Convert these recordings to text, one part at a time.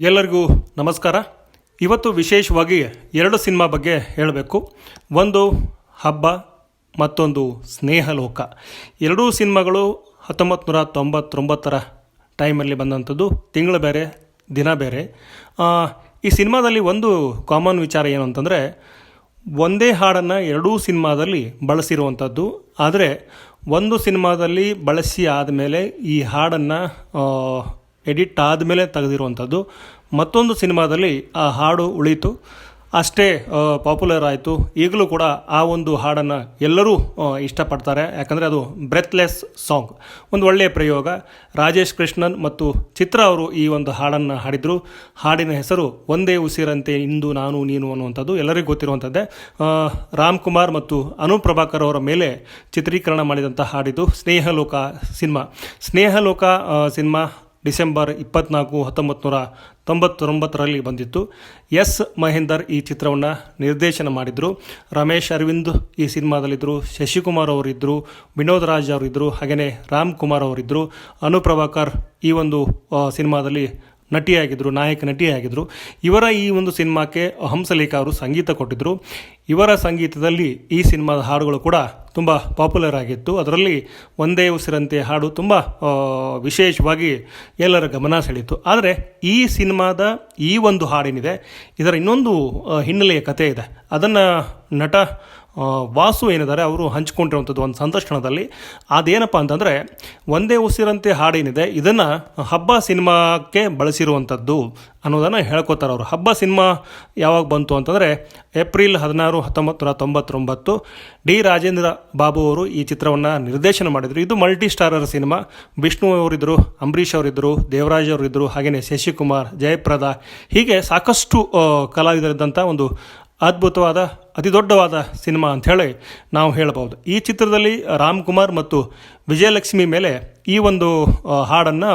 ಎಲ್ಲರಿಗೂ ನಮಸ್ಕಾರ. ಇವತ್ತು ವಿಶೇಷವಾಗಿ ಎರಡು ಸಿನಿಮಾ ಬಗ್ಗೆ ಹೇಳಬೇಕು. ಒಂದು ಹಬ್ಬ, ಮತ್ತೊಂದು ಸ್ನೇಹಲೋಕ. ಎರಡೂ ಸಿನಿಮಾಗಳು ಹತ್ತೊಂಬತ್ತು ನೂರ ತೊಂಬತ್ತೊಂಬತ್ತರ ಟೈಮಲ್ಲಿ ಬಂದಂಥದ್ದು. ತಿಂಗಳು ಬೇರೆ, ದಿನ ಬೇರೆ. ಈ ಸಿನಿಮಾದಲ್ಲಿ ಒಂದು ಕಾಮನ್ ವಿಚಾರ ಏನು ಅಂತಂದರೆ, ಒಂದೇ ಹಾಡನ್ನು ಎರಡೂ ಸಿನಿಮಾದಲ್ಲಿ ಬಳಸಿರುವಂಥದ್ದು. ಆದರೆ, ಒಂದು ಸಿನಿಮಾದಲ್ಲಿ ಬಳಸಿ ಆದಮೇಲೆ ಈ ಹಾಡನ್ನು ಎಡಿಟ್ ಆದಮೇಲೆ ತೆಗೆದಿರುವಂಥದ್ದು. ಮತ್ತೊಂದು ಸಿನಿಮಾದಲ್ಲಿ ಆ ಹಾಡು ಉಳಿತು. ಅಷ್ಟೇ ಪಾಪ್ಯುಲರ್ ಆಯಿತು. ಈಗಲೂ ಕೂಡ ಆ ಒಂದು ಹಾಡನ್ನು ಎಲ್ಲರೂ ಇಷ್ಟಪಡ್ತಾರೆ. ಯಾಕಂದರೆ ಅದು ಬ್ರೆತ್ಲೆಸ್ ಸಾಂಗ್ ಒಂದು ಒಳ್ಳೆಯ ಪ್ರಯೋಗ. ರಾಜೇಶ್ ಕೃಷ್ಣನ್ ಮತ್ತು ಚಿತ್ರ ಅವರು ಈ ಒಂದು ಹಾಡನ್ನು ಹಾಡಿದರು. ಹಾಡಿನ ಹೆಸರು ಒಂದೇ ಉಸಿರಂತೆ ಇಂದು ನಾನು, ನೀನು ಅನ್ನುವಂಥದ್ದು. ಎಲ್ಲರಿಗೂ ಗೊತ್ತಿರುವಂಥದ್ದೇ. ರಾಮ್ಕುಮಾರ್ ರಾಮ್ ಕುಮಾರ್ ಮತ್ತು ಅನು ಪ್ರಭಾಕರ್ ಅವರ ಮೇಲೆ ಚಿತ್ರೀಕರಣ ಮಾಡಿದಂಥ ಹಾಡಿದು Snehaloka cinema. Snehaloka cinema December ಇಪ್ಪತ್ನಾಲ್ಕು ಹತ್ತೊಂಬತ್ತು ನೂರ ತೊಂಬತ್ತೊಂಬತ್ತರಲ್ಲಿ ಬಂದಿತ್ತು. ಎಸ್. ಮಹೇಂದರ್ ಈ ಚಿತ್ರವನ್ನು ನಿರ್ದೇಶನ ಮಾಡಿದರು. ರಮೇಶ್ ಅರವಿಂದ್ ಈ ಸಿನಿಮಾದಲ್ಲಿದ್ದರು ಶಶಿಕುಮಾರ್ ಅವರಿದ್ದರು ವಿನೋದ್ ರಾಜ್ ಅವರಿದ್ದರು ಹಾಗೆಯೇ ರಾಮ್ ಕುಮಾರ್ ಅವರಿದ್ದರು ಅನುಪ್ರಭಾಕರ್ ಈ ಒಂದು ಸಿನಿಮಾದಲ್ಲಿ ನಟಿಯಾಗಿದ್ದರು ನಾಯಕ ನಟಿಯಾಗಿದ್ದರು ಇವರ ಈ ಒಂದು ಸಿನಿಮಾಕ್ಕೆ ಹಂಸಲೇಖ ಅವರು ಸಂಗೀತ ಕೊಟ್ಟಿದ್ದರು ಇವರ ಸಂಗೀತದಲ್ಲಿ ಈ ಸಿನಿಮಾದ ಹಾಡುಗಳು ಕೂಡ ತುಂಬ ಪಾಪ್ಯುಲರ್ ಆಗಿತ್ತು. ಅದರಲ್ಲಿ ಒಂದೇ ಉಸಿರಂತೆ ಹಾಡು ತುಂಬ ವಿಶೇಷವಾಗಿ ಎಲ್ಲರ ಗಮನ ಸೆಳೀತು ಆದರೆ ಈ ಸಿನಿಮಾದ ಈ ಒಂದು ಹಾಡೇನಿದೆ. ಇದರ ಇನ್ನೊಂದು ಹಿನ್ನೆಲೆಯ ಕಥೆ ಇದೆ. ಅದನ್ನು ನಟ ವಾಸು ಏನಿದ್ದಾರೆ ಅವರು ಹಂಚ್ಕೊಂಡಿರುವಂಥದ್ದು ಒಂದು ಸಂದರ್ಶನದಲ್ಲಿ ಅದೇನಪ್ಪ ಅಂತಂದರೆ, ಒಂದೇ ಉಸಿರಂತೆ ಹಾಡೇನಿದೆ, ಇದನ್ನು ಹಬ್ಬ ಸಿನಿಮಾಕ್ಕೆ ಬಳಸಿರುವಂಥದ್ದು ಅನ್ನೋದನ್ನು ಹೇಳ್ಕೊತಾರೆ ಅವರು. ಹಬ್ಬ ಸಿನಿಮಾ ಯಾವಾಗ ಬಂತು ಅಂತಂದರೆ, ಏಪ್ರಿಲ್ ಹದಿನಾರು, ಹತ್ತೊಂಬತ್ತು ನೂರ ತೊಂಬತ್ತೊಂಬತ್ತು, ಡಿ ರಾಜೇಂದ್ರ ಬಾಬು ಅವರು ಈ ಚಿತ್ರವನ್ನು ನಿರ್ದೇಶನ ಮಾಡಿದರು. ಇದು ಮಲ್ಟಿ ಸ್ಟಾರರ್ ಸಿನಿಮಾ. ವಿಷ್ಣು ಅವರಿದ್ದರು ಅಂಬರೀಷ್ ಅವರಿದ್ದರು ದೇವರಾಜ್ ಅವರಿದ್ದರು ಹಾಗೆಯೇ ಶಶಿಕುಮಾರ್, ಜಯಪ್ರದ, ಹೀಗೆ ಸಾಕಷ್ಟು ಕಲಾವಿದರಿದ್ದಂಥ ಒಂದು ಅದ್ಭುತವಾದ ಅತಿ ದೊಡ್ಡವಾದ ಸಿನಿಮಾ ಅಂಥೇಳಿ ನಾವು ಹೇಳಬಹುದು. ಈ ಚಿತ್ರದಲ್ಲಿ ರಾಮ್ ಕುಮಾರ್ ಮತ್ತು ವಿಜಯಲಕ್ಷ್ಮಿ ಮೇಲೆ ಈ ಒಂದು ಹಾಡನ್ನು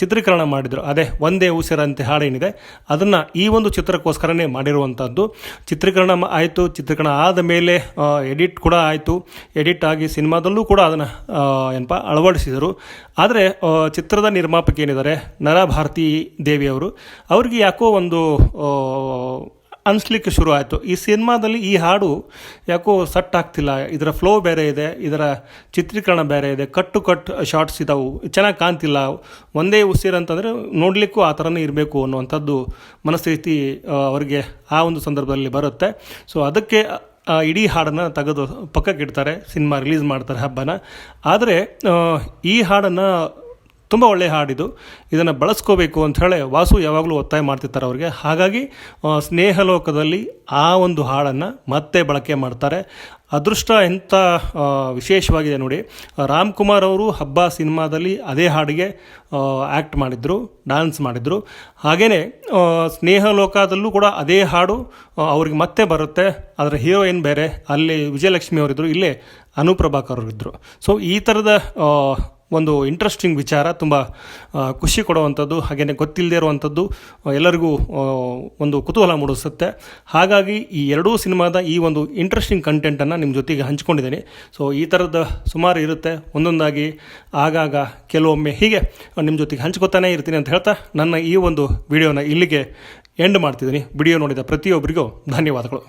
ಚಿತ್ರೀಕರಣ ಮಾಡಿದರು. ಅದೇ ಒಂದೇ ಉಸಿರಂತೆ ಹಾಡೇನಿದೆ. ಅದನ್ನು ಈ ಒಂದು ಚಿತ್ರಕ್ಕೋಸ್ಕರನೇ ಮಾಡಿರುವಂಥದ್ದು ಚಿತ್ರೀಕರಣ ಆಯಿತು. ಚಿತ್ರೀಕರಣ ಆದ ಮೇಲೆ ಎಡಿಟ್ ಕೂಡ ಆಯಿತು. ಎಡಿಟ್ ಆಗಿ ಸಿನಿಮಾದಲ್ಲೂ ಕೂಡ ಅದನ್ನು ಏನಪ್ಪ, ಅಳವಡಿಸಿದರು. ಆದರೆ ಚಿತ್ರದ ನಿರ್ಮಾಪಕ ಏನಿದ್ದಾರೆ? ನರಭಾರತಿ ದೇವಿಯವರು. ಅವ್ರಿಗೆ ಯಾಕೋ ಒಂದು ಅನಿಸ್ಲಿಕ್ಕೆ ಶುರು ಆಯಿತು ಈ ಸಿನಿಮಾದಲ್ಲಿ ಈ ಹಾಡು ಯಾಕೋ ಸಟ್ ಆಗ್ತಿಲ್ಲ. ಇದರ ಫ್ಲೋ ಬೇರೆ ಇದೆ, ಇದರ ಚಿತ್ರೀಕರಣ ಬೇರೆ ಇದೆ, ಕಟ್ಟು ಕಟ್ ಶಾರ್ಟ್ಸ್ ಇದ್ದಾವು ಚೆನ್ನಾಗಿ ಕಾಣ್ತಿಲ್ಲ. ಒಂದೇ ಉಸಿರು ಅಂತಂದರೆ ನೋಡಲಿಕ್ಕೂ ಆ ಥರನೇ ಇರಬೇಕು ಅನ್ನುವಂಥದ್ದು ಮನಸ್ಥಿತಿ ಅವರಿಗೆ ಆ ಒಂದು ಸಂದರ್ಭದಲ್ಲಿ ಬರುತ್ತೆ. ಸೊ ಅದಕ್ಕೆ ಇಡೀ ಹಾಡನ್ನು ತೆಗೆದು ಪಕ್ಕಕ್ಕೆ ಇಡ್ತಾರೆ ಸಿನಿಮಾ ರಿಲೀಸ್ ಮಾಡ್ತಾರೆ ಹಬ್ಬನ. ಆದರೆ ಈ ಹಾಡನ್ನು ತುಂಬ ಒಳ್ಳೆಯ ಹಾಡಿದು ಇದನ್ನು ಬಳಸ್ಕೋಬೇಕು ಅಂತ ಹೇಳಿ ವಾಸು ಯಾವಾಗಲೂ ಒತ್ತಾಯ ಮಾಡ್ತಿರ್ತಾರೆ ಅವರಿಗೆ. ಹಾಗಾಗಿ ಸ್ನೇಹಲೋಕದಲ್ಲಿ ಆ ಒಂದು ಹಾಡನ್ನು ಮತ್ತೆ ಬಳಕೆ ಮಾಡ್ತಾರೆ. ಅದೃಷ್ಟ ಎಂಥ ವಿಶೇಷವಾಗಿದೆ ನೋಡಿ. ರಾಮ್ ಕುಮಾರ್ ಅವರು ಹಬ್ಬ ಸಿನಿಮಾದಲ್ಲಿ ಅದೇ ಹಾಡಿಗೆ ಆ್ಯಕ್ಟ್ ಮಾಡಿದ್ರು ಡ್ಯಾನ್ಸ್ ಮಾಡಿದರು. ಹಾಗೆಯೇ ಸ್ನೇಹಲೋಕದಲ್ಲೂ ಕೂಡ ಅದೇ ಹಾಡು ಅವ್ರಿಗೆ ಮತ್ತೆ ಬರುತ್ತೆ. ಅದರ ಹೀರೋಯಿನ್ ಬೇರೆ, ಅಲ್ಲಿ ವಿಜಯಲಕ್ಷ್ಮಿ ಅವರಿದ್ದರು ಇಲ್ಲೇ ಅನುಪ್ರಭಾಕರ್ ಅವರಿದ್ದರು ಸೊ ಈ ಥರದ ಒಂದು ಇಂಟ್ರೆಸ್ಟಿಂಗ್ ವಿಚಾರ, ತುಂಬ ಖುಷಿ ಕೊಡುವಂಥದ್ದು ಹಾಗೆಯೇ ಗೊತ್ತಿಲ್ಲದೆ ಇರುವಂಥದ್ದು ಎಲ್ಲರಿಗೂ ಒಂದು ಕುತೂಹಲ ಮೂಡಿಸುತ್ತೆ. ಹಾಗಾಗಿ ಈ ಎರಡೂ ಸಿನಿಮಾದ ಈ ಒಂದು ಇಂಟ್ರೆಸ್ಟಿಂಗ್ ಕಂಟೆಂಟನ್ನು ನಿಮ್ಮ ಜೊತೆಗೆ ಹಂಚ್ಕೊಂಡಿದ್ದೀನಿ. ಸೊ ಈ ಥರದ ಸುಮಾರು ಇರುತ್ತೆ. ಒಂದೊಂದಾಗಿ ಆಗಾಗ ಕೆಲವೊಮ್ಮೆ ಹೀಗೆ ನಿಮ್ಮ ಜೊತೆಗೆ ಹಂಚ್ಕೊತಾನೆ ಇರ್ತೀನಿ ಅಂತ ಹೇಳ್ತಾ ನನ್ನ ಈ ಒಂದು ವಿಡಿಯೋನ ಇಲ್ಲಿಗೆ ಎಂಡ್ ಮಾಡ್ತಿದ್ದೀನಿ. ವಿಡಿಯೋ ನೋಡಿದ ಪ್ರತಿಯೊಬ್ಬರಿಗೂ ಧನ್ಯವಾದಗಳು.